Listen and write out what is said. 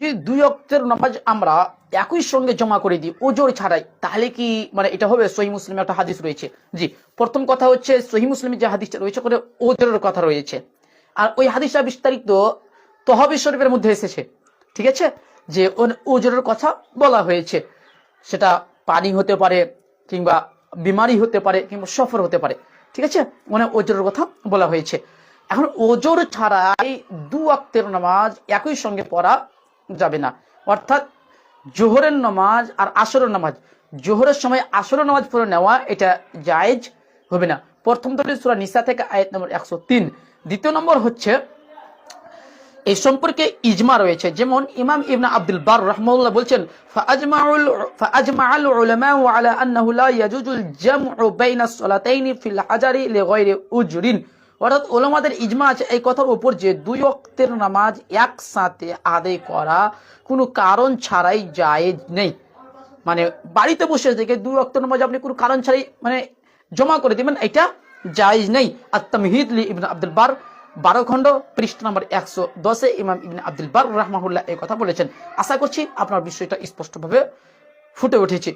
যদি দুই অক্তের নামাজ আমরা একই সঙ্গে জমা করে দিই, ওজোর ছাড়াই, তাহলে কি মানে এটা হবে? সহি মুসলিমে একটা হাদিস রয়েছে। জি, প্রথম কথা হচ্ছে সহি মুসলিমে যে হাদিসটা রয়েছে করে ওজোরের কথা রয়েছে। আর ওই হাদিসটা বিস্তারিত তহবি শরীফের মধ্যে এসেছে, ঠিক আছে? যে ওজোরের কথা বলা হয়েছে। সেটা পানি হতে পারে, কিংবা বিমারি হতে পারে, কিংবা সফর হতে পারে, ঠিক আছে? মানে ওজোরের কথা বলা হয়েছে। এখন ওজোর ছাড়াই দু আক্তের নামাজ একই সঙ্গে পড়া যাবে না। অর্থাৎ জোহরের নামাজ আর আসরের নামাজ, জোহরের সময় আসরের নামাজ পড়ে নেওয়া এটা জায়েজ হবে না। প্রথম তো সুরা নিসা থেকে আয়াত নম্বর একশো তিন। দ্বিতীয় নম্বর হচ্ছে এই সম্পর্কে ইজমা রয়েছে। যেমন ইমাম ইবনা আব্দুল বার রহমাউল্লাহ বলছেন, ফাআজমাউল, ফাআজমাআল উলামাউ আলা আন্নাহু লা ইয়াজুজুল জামউ বাইনা সলাতাইনি ফিল হাজারি লিগাইরি উজরিন। অর্থাৎ ওলামাদের ইজমা আছে এই কথার উপর যে দুই ওয়াক্তের নামাজ একসাথে আদায় করা কোনো কারণ ছাড়াই জায়েজ নেই। মানে বাড়িতে বসে থেকে দুই অক্ত নামাজ আপনি কোনো কারণ ছাড়াই মানে জমা করে দিবেন, এটা জায়েজ নেই। আর তামহিদ লি ইবনে আব্দুল বার, বারো খণ্ড, পৃষ্ঠ নম্বর একশো দশে ইমাম ইবিন আব্দুল বার রাহমাহুল্লাহ এই কথা বলেছেন। আশা করছি আপনার বিষয়টা স্পষ্টভাবে ফুটে উঠেছে।